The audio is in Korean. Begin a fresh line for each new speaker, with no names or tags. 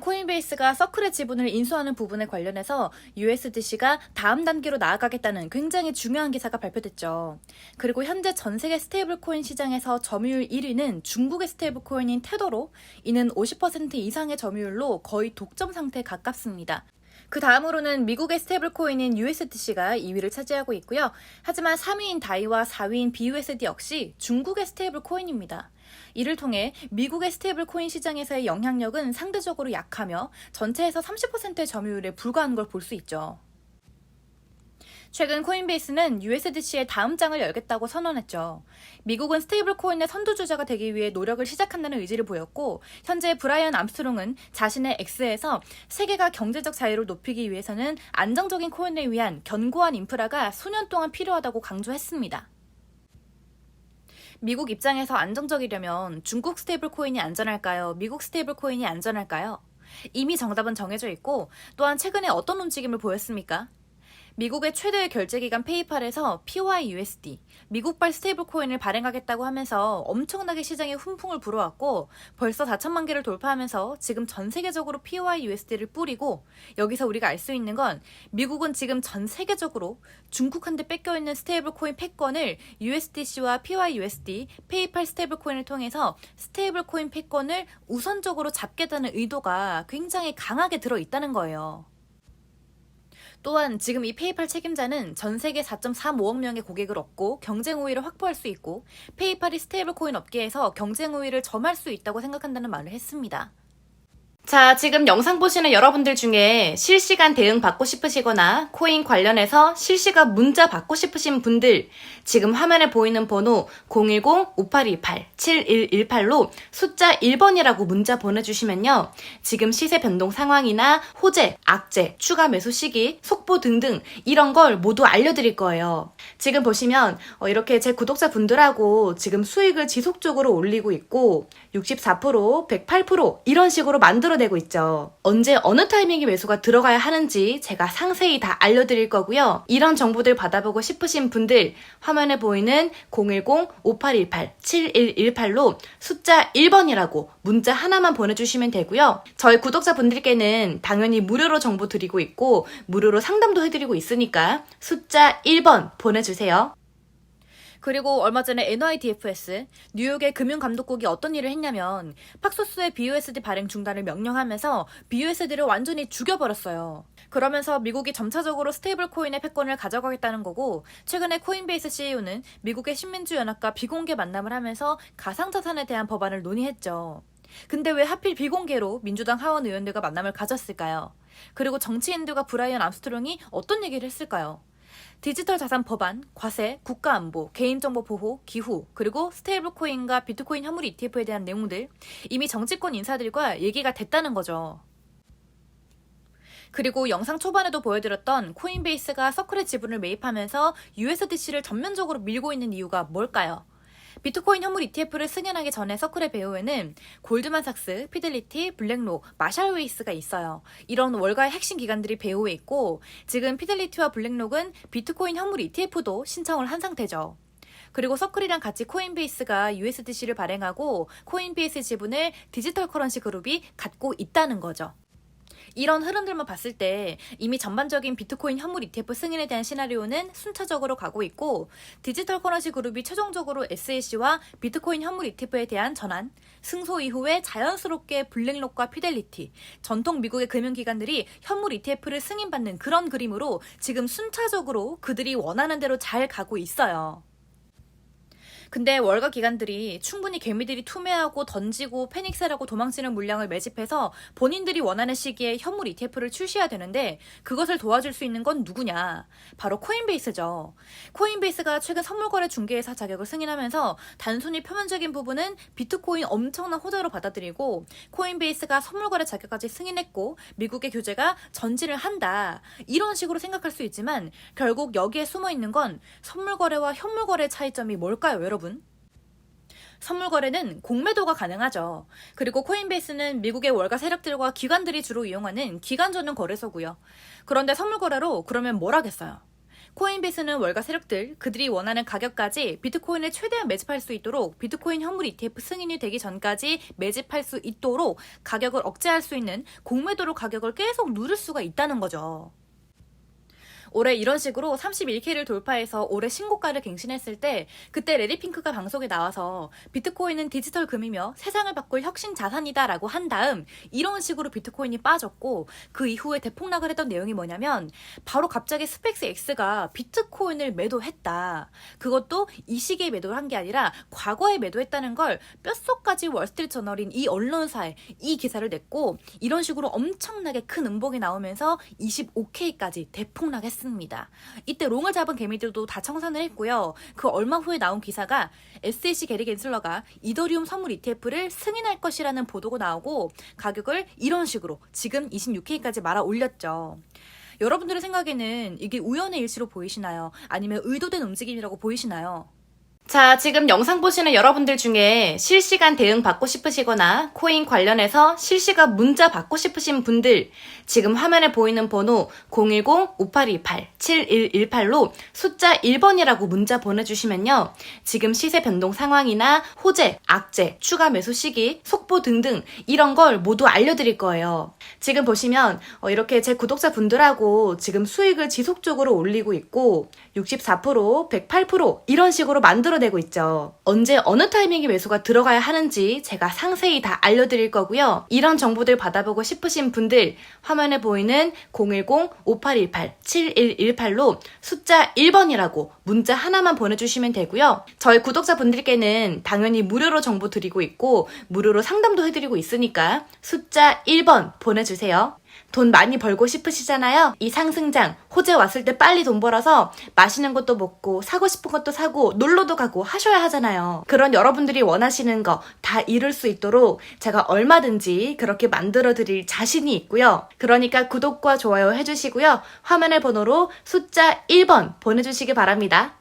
코인베이스가 서클의 지분을 인수하는 부분에 관련해서 USDC가 다음 단계로 나아가겠다는 굉장히 중요한 기사가 발표됐죠. 그리고 현재 전 세계 스테이블 코인 시장에서 점유율 1위는 중국의 스테이블 코인인 테더로 이는 50% 이상의 점유율로 거의 독점 상태에 가깝습니다. 그 다음으로는 미국의 스테이블 코인인 USDC가 2위를 차지하고 있고요. 하지만 3위인 다이와 4위인 BUSD 역시 중국의 스테이블 코인입니다. 이를 통해 미국의 스테이블 코인 시장에서의 영향력은 상대적으로 약하며 전체에서 30%의 점유율에 불과한 걸 볼 수 있죠. 최근 코인베이스는 USDC의 다음 장을 열겠다고 선언했죠. 미국은 스테이블 코인의 선두주자가 되기 위해 노력을 시작한다는 의지를 보였고, 현재 브라이언 암스트롱은 자신의 X에서 세계가 경제적 자유를 높이기 위해서는 안정적인 코인을 위한 견고한 인프라가 수년 동안 필요하다고 강조했습니다. 미국 입장에서 안정적이려면 중국 스테이블 코인이 안전할까요? 미국 스테이블 코인이 안전할까요? 이미 정답은 정해져 있고, 또한 최근에 어떤 움직임을 보였습니까? 미국의 최대의 결제기관 페이팔에서 PYUSD, 미국발 스테이블 코인을 발행하겠다고 하면서 엄청나게 시장에 훈풍을 불어왔고 벌써 4천만 개를 돌파하면서 지금 전 세계적으로 PYUSD를 뿌리고 여기서 우리가 알 수 있는 건 미국은 지금 전 세계적으로 중국한테 뺏겨 있는 스테이블 코인 패권을 USDC와 PYUSD, 페이팔 스테이블 코인을 통해서 스테이블 코인 패권을 우선적으로 잡겠다는 의도가 굉장히 강하게 들어 있다는 거예요. 또한 지금 이 페이팔 책임자는 전 세계 4.35억 명의 고객을 얻고 경쟁 우위를 확보할 수 있고 페이팔이 스테이블 코인 업계에서 경쟁 우위를 점할 수 있다고 생각한다는 말을 했습니다. 자, 지금 영상 보시는 여러분들 중에 실시간 대응 받고 싶으시거나 코인 관련해서 실시간 문자 받고 싶으신 분들 지금 화면에 보이는 번호 010-5828-7118로 숫자 1번이라고 문자 보내주시면요. 지금 시세 변동 상황이나 호재, 악재, 추가 매수 시기, 속보 등등 이런 걸 모두 알려드릴 거예요. 지금 보시면 어, 이렇게 제 구독자 분들하고 지금 수익을 지속적으로 올리고 있고 64%, 108% 이런 식으로 만들어 내고 있죠. 언제 어느 타이밍에 매수가 들어가야 하는지 제가 상세히 다 알려드릴 거고요. 이런 정보들 받아보고 싶으신 분들 화면에 보이는 010-5818-7118로 숫자 1번이라고 문자 하나만 보내주시면 되고요. 저희 구독자분들께는 당연히 무료로 정보 드리고 있고 무료로 상담도 해드리고 있으니까 숫자 1번 보내주세요. 그리고 얼마 전에 NYDFS 뉴욕의 금융감독국이 어떤 일을 했냐면 팍소스의 BUSD 발행 중단을 명령하면서 BUSD를 완전히 죽여버렸어요. 그러면서 미국이 점차적으로 스테이블 코인의 패권을 가져가겠다는 거고 최근에 코인베이스 CEO는 미국의 신민주 연합과 비공개 만남을 하면서 가상자산에 대한 법안을 논의했죠. 근데 왜 하필 비공개로 민주당 하원 의원들과 만남을 가졌을까요? 그리고 정치인들과 브라이언 암스트롱이 어떤 얘기를 했을까요? 디지털 자산 법안, 과세, 국가안보, 개인정보 보호, 기후, 그리고 스테이블 코인과 비트코인 현물 ETF에 대한 내용들 이미 정치권 인사들과 얘기가 됐다는 거죠. 그리고 영상 초반에도 보여드렸던 코인베이스가 서클의 지분을 매입하면서 USDC를 전면적으로 밀고 있는 이유가 뭘까요? 비트코인 현물 ETF를 승인하기 전에 서클의 배후에는 골드만삭스, 피델리티, 블랙로, 마샬웨이스가 있어요. 이런 월가의 핵심 기관들이 배후에 있고 지금 피델리티와 블랙록은 비트코인 현물 ETF도 신청을 한 상태죠. 그리고 서클이랑 같이 코인베이스가 USDC를 발행하고 코인베이스 지분을 디지털 커런시 그룹이 갖고 있다는 거죠. 이런 흐름들만 봤을 때 이미 전반적인 비트코인 현물 ETF 승인에 대한 시나리오는 순차적으로 가고 있고 디지털 커런시 그룹이 최종적으로 SAC와 비트코인 현물 ETF에 대한 전환, 승소 이후에 자연스럽게 블랙록과 피델리티, 전통 미국의 금융기관들이 현물 ETF를 승인받는 그런 그림으로 지금 순차적으로 그들이 원하는 대로 잘 가고 있어요. 근데 월가 기관들이 충분히 개미들이 투매하고 던지고 패닉셀하고 도망치는 물량을 매집해서 본인들이 원하는 시기에 현물 ETF를 출시해야 되는데 그것을 도와줄 수 있는 건 누구냐? 바로 코인베이스죠. 코인베이스가 최근 선물거래 중개회사 자격을 승인하면서 단순히 표면적인 부분은 비트코인 엄청난 호재로 받아들이고 코인베이스가 선물거래 자격까지 승인했고 미국의 규제가 전진을 한다. 이런 식으로 생각할 수 있지만 결국 여기에 숨어 있는 건 선물거래와 현물거래 차이점이 뭘까요, 여러분? 선물 거래는 공매도가 가능하죠. 그리고 코인베이스는 미국의 월가 세력들과 기관들이 주로 이용하는 기관 전용 거래소고요. 그런데 선물 거래로 그러면 뭘 하겠어요? 코인베이스는 월가 세력들, 그들이 원하는 가격까지 비트코인을 최대한 매집할 수 있도록 비트코인 현물 ETF 승인이 되기 전까지 매집할 수 있도록 가격을 억제할 수 있는 공매도로 가격을 계속 누를 수가 있다는 거죠. 올해 이런 식으로 31K를 돌파해서 올해 신고가를 갱신했을 때 그때 레디핑크가 방송에 나와서 비트코인은 디지털 금이며 세상을 바꿀 혁신 자산이다라고 한 다음 이런 식으로 비트코인이 빠졌고 그 이후에 대폭락을 했던 내용이 뭐냐면 바로 갑자기 스펙스 X가 비트코인을 매도했다. 그것도 이 시기에 매도를 한 게 아니라 과거에 매도했다는 걸 뼛속까지 월스트리트 저널인 이 언론사에 이 기사를 냈고 이런 식으로 엄청나게 큰 음봉이 나오면서 25K까지 대폭락했습니다. 이때 롱을 잡은 개미들도 다 청산을 했고요. 그 얼마 후에 나온 기사가 SEC 게리 겐슬러가 이더리움 선물 ETF를 승인할 것이라는 보도가 나오고 가격을 이런 식으로 지금 26K까지 말아 올렸죠. 여러분들의 생각에는 이게 우연의 일시로 보이시나요? 아니면 의도된 움직임이라고 보이시나요? 자, 지금 영상 보시는 여러분들 중에 실시간 대응 받고 싶으시거나 코인 관련해서 실시간 문자 받고 싶으신 분들 지금 화면에 보이는 번호 010-5828-7118로 숫자 1번이라고 문자 보내주시면요. 지금 시세 변동 상황이나 호재, 악재, 추가 매수 시기, 속보 등등 이런 걸 모두 알려드릴 거예요. 지금 보시면 어, 이렇게 제 구독자 분들하고 지금 수익을 지속적으로 올리고 있고 64%, 108% 이런 식으로 만들어 내고 있죠. 언제 어느 타이밍에 매수가 들어가야 하는지 제가 상세히 다 알려드릴 거고요. 이런 정보들 받아보고 싶으신 분들 화면에 보이는 010-5818-7118로 숫자 1번이라고 문자 하나만 보내주시면 되고요. 저희 구독자분들께는 당연히 무료로 정보 드리고 있고 무료로 상담도 해드리고 있으니까 숫자 1번 보내주세요. 돈 많이 벌고 싶으시잖아요? 이 상승장, 호재 왔을 때 빨리 돈 벌어서 맛있는 것도 먹고, 사고 싶은 것도 사고, 놀러도 가고 하셔야 하잖아요. 그런 여러분들이 원하시는 거 다 이룰 수 있도록 제가 얼마든지 그렇게 만들어 드릴 자신이 있고요. 그러니까 구독과 좋아요 해주시고요. 화면의 번호로 숫자 1번 보내주시기 바랍니다.